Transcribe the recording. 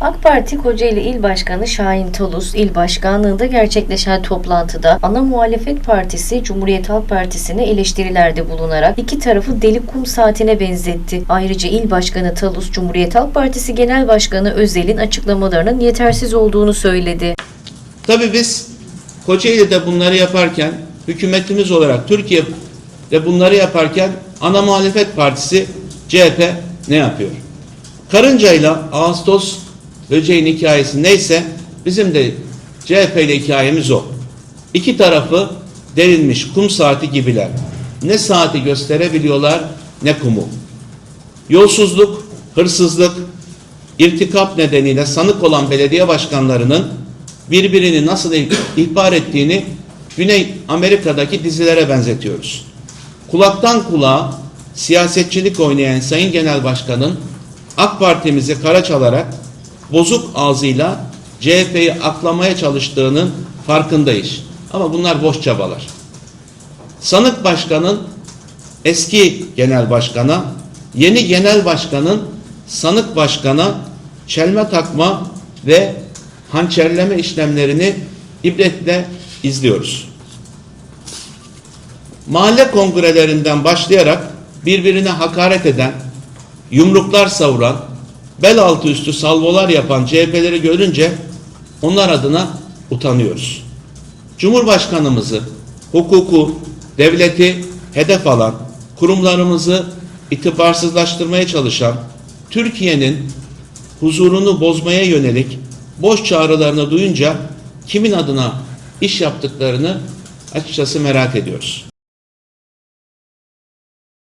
AK Parti Kocaeli İl Başkanı Şahin Talus, il başkanlığında gerçekleşen toplantıda ana muhalefet partisi Cumhuriyet Halk Partisi'ne eleştirilerde bulunarak iki tarafı deli kum saatine benzetti. Ayrıca il başkanı Talus, Cumhuriyet Halk Partisi Genel Başkanı Özel'in açıklamalarının yetersiz olduğunu söyledi. Tabii biz Kocaeli'de bunları yaparken, hükümetimiz olarak Türkiye'de bunları yaparken ana muhalefet partisi CHP ne yapıyor? Karıncayla Ağustos böceğin hikayesi neyse bizim de CHP ile hikayemiz o. İki tarafı delinmiş kum saati gibiler. Ne saati gösterebiliyorlar ne kumu. Yolsuzluk, hırsızlık, irtikap nedeniyle sanık olan belediye başkanlarının birbirini nasıl ihbar ettiğini Güney Amerika'daki dizilere benzetiyoruz. Kulaktan kulağa siyasetçilik oynayan Sayın Genel Başkan'ın AK Parti'mizi kara çalarak bozuk ağzıyla CHP'yi aklamaya çalıştığının farkındayız. Ama bunlar boş çabalar. Sanık başkanın eski genel başkana, yeni genel başkanın sanık başkana çelme takma ve hançerleme işlemlerini ibretle izliyoruz. Mahalle kongrelerinden başlayarak birbirine hakaret eden, yumruklar savuran, bel altı üstü salvolar yapan CHP'leri görünce onlar adına utanıyoruz. Cumhurbaşkanımızı, hukuku, devleti hedef alan, kurumlarımızı itibarsızlaştırmaya çalışan, Türkiye'nin huzurunu bozmaya yönelik boş çağrılarını duyunca kimin adına iş yaptıklarını açıkçası merak ediyoruz.